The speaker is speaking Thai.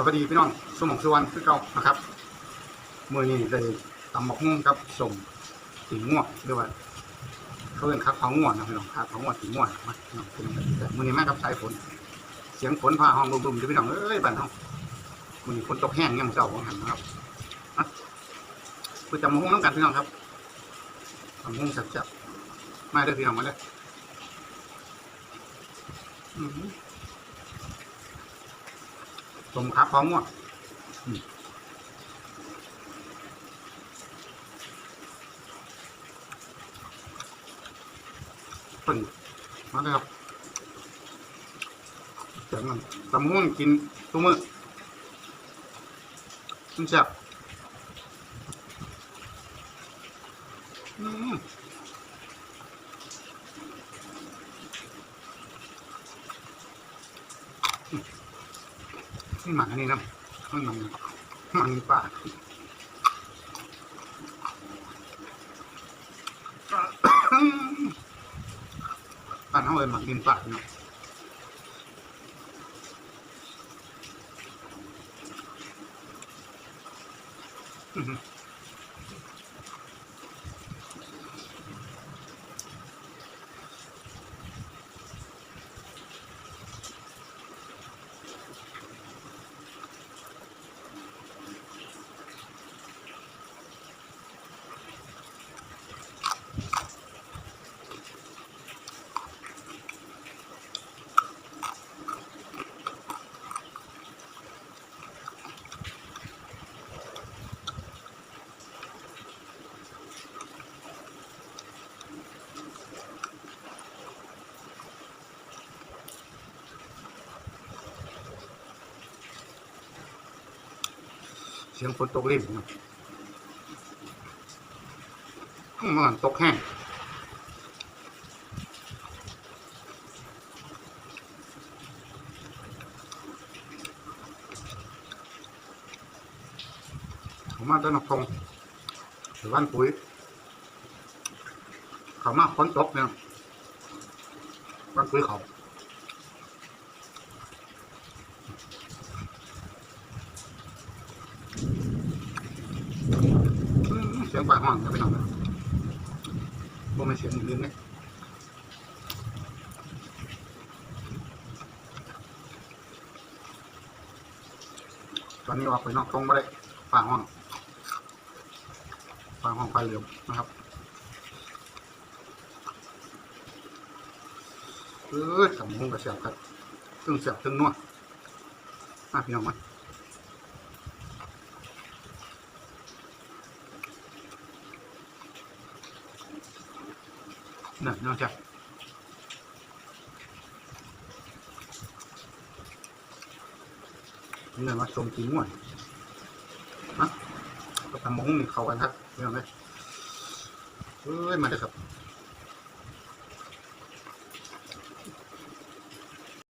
สวัสดีพี่น้องสมองสุวรรณคือเก่านะครับมือนี้เลยตำหมกหุ้งกับสมสีม่วงหรือว่าเขาเรียกครับเขาง่วงนะพี่น้องครับเขาง่วงสีม่วงมาพี่น้องเป็นแต่มือนี้แม่กับสายฝน เสียงฝนพาห้องรุมๆที่พี่น้องเอ้ยบ้านเฮามือนี้ฝนตกแห้งเงี้ยังเจ้าของหันนะครับคือจำหมกหุ้งน้ำกันพี่น้องครับตำหมกหุ้งจับๆมาเด้อพี่น้องมาเด้อ สมครับพร้อมหมดอืมปึ่งมาเลยครับเสียงมันตำม่วงกินตัวมือมันแซ่บอืม นี่หมันนี่นะมันมันมันป่าป่านเขาเลยหมักดินป่าเนาะอือ เสียงฝนตกลิ่มเนาะอืมมันตกแห้งเขามาต้นนกงหรือบ้านปุ๋ยเขามาฝนตกเนี่ยบ้านปุ๋ยเขา อืมเสียงปลาห้องจะไปนอนนะบ่ม่นเสียงอื่นเลยตอนนี้ออกไปนอกตรงไม่ได้ปลาห้องปลาห้องไฟเหลืองนะครับเออสมองกระเสียบครับตึงเสียบตึงนวดมาพี่น้องมา น่ะน้อกจากเนี่ยมาชมกินง่วนฮะก็ทำมงนี่เขากันครับเรื่องเลยเอ้ยมาเลยครับ